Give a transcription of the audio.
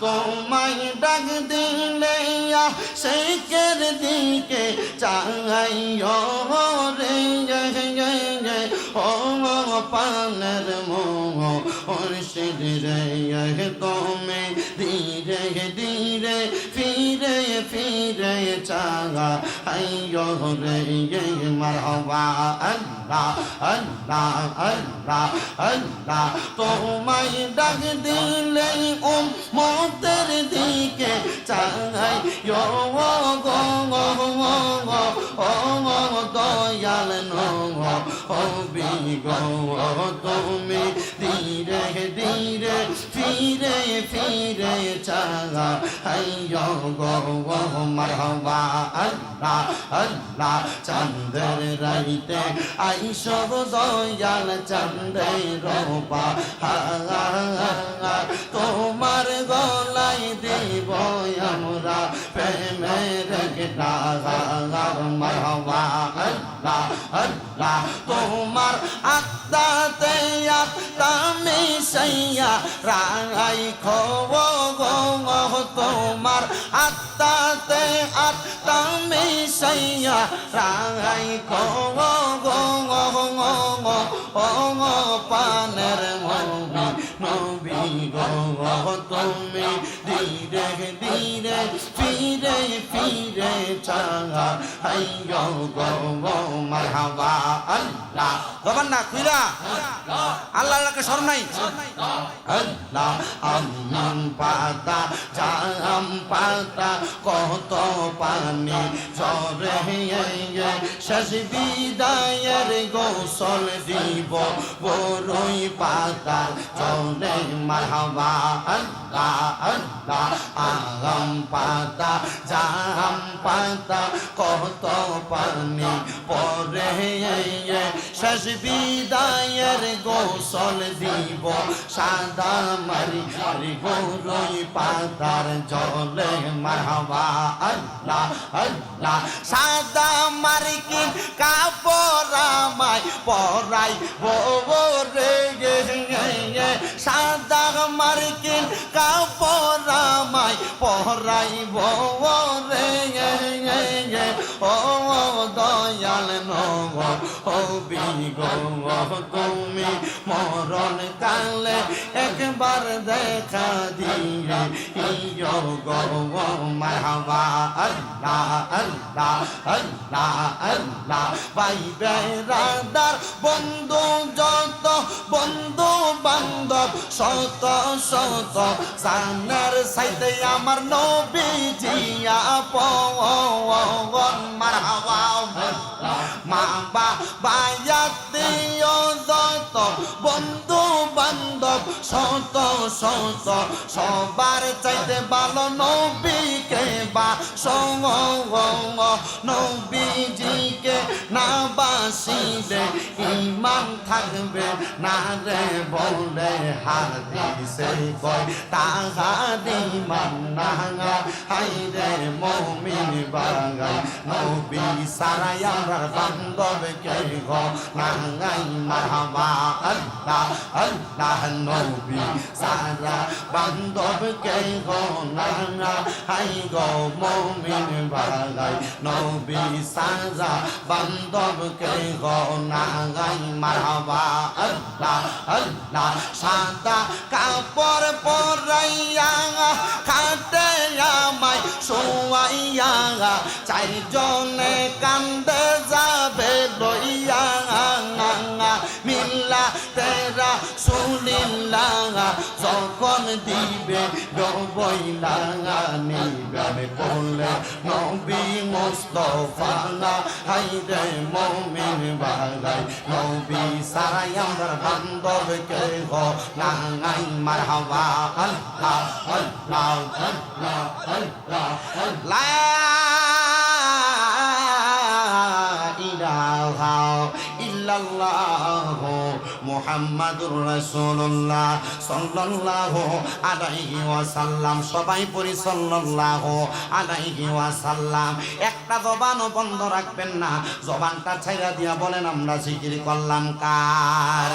তোমায় ডাক দিলে শেখের দিকে চাইও রে পানের মোহ মুর্শিদ রে তুমি ধীরে ধীরে, ফিরে ফিরে চাগা আইয়ো রে মারহাবা। আল্লাহ আল্লাহ আল্লাহ আল্লাহ, তোমায় ডাক দিলে উম মতের দিকে ও গো। দয়াল নবি তুমি ধীরে ধীরে ফিরে ফিরে চালা হাইয় গো মারহবা আল্লাহ আল্লাহ চান্দের রাইতে আইসব দয়াল চান্দের রবা হা আল্লাহ আল্লাহ, তোমার আত্মাতে আত্মা মিশাইয়া রাই গো তোমার আত্মাতে আত্মা মিশাইয়া রাই ও পানের নবী গো, তুমি ধীরে ধীরে ফিরে ফিরে চাঙা হাইয়ো গো মারহাবা, আল্লাহ। গবান না, খুইরা। আল্লাহ আল্লাহকে স্মরণ নাই? আল্লাহ আম পাতা জাম পাতা, কত পানি ঝরে শেষ বিদায়ের গোসল দিব বড়ই পাতা চলে মারহাবা, আল্লাহ আল্লাহ আম পাতা, জাম পাতা, কত পানি পরে শেষ বিদায়ের গোসল দিব, সাদা মারি মারি গরুই পাতার জলে মারহাবা, আল্লাহ আল্লাহ, সাদা মারি রঙিন কাপড় আমায় পরাই রে সাদা মার্কিন কাপড় আমায় পরাই রে ও দয়াল নব, ও বিগ তুমি মরণ কালে একবার দেখা দিয়ে ইয়ো গো মারহাবা আল্লাহ আল্লাহ আল্লাহ আল্লাহ। বন্ধু যত, বন্ধু বান্ধব, শত শত। সানার সাইতে আমার নবী Zia con mà vào mà bà bà gia tiên yo do tổ bông tu শত শত সবার চাইতে ভালো নবীকে বা সঙ্গ নবীজিকে না বাসিলে ইমান থাকবে না রে বলে হাদিসে কয়, তাহারি মান্না হাই রে মমিন বাগাই নবী সারাই আমরা বান্ধব কে গো, নাঙ্গাই মারহাবা, আল্লাহ আল্লাহ বি সারা বান্ধবকে গলানা হাই গো মমিন ভালাই। নবি সারা বান্ধবকে গলাগাই মারবা। আল্লাহ আল্লাহ, সাদা কাপড় পরাইয়া, খাটে আমায় শোয়াইয়া। চারজনে কান্দে দিবে ডবইলা নিবে বললে নবী মোস্তফা হাইরে মমিন বাগাই, নবী সারাই আমার কে গো নাঙাই মারহাবা, আল্লাহ আল্লাহ আল্লাহ আল্লাহ আল্লাহ। ইলাহা ইল্লাল্লাহ মুহাম্মাদুর রাসূলুল্লাহ সাল্লাল্লাহু আলাইহি ওয়াসাল্লাম। সবাই পড়ি সাল্লাল্লাহু আলাইহি ওয়াসাল্লাম। একটা জবানও বন্ধ রাখবেন না। জবানটা ছাইরা দিয়া বলেন, আমরা জিকির করলাম কার?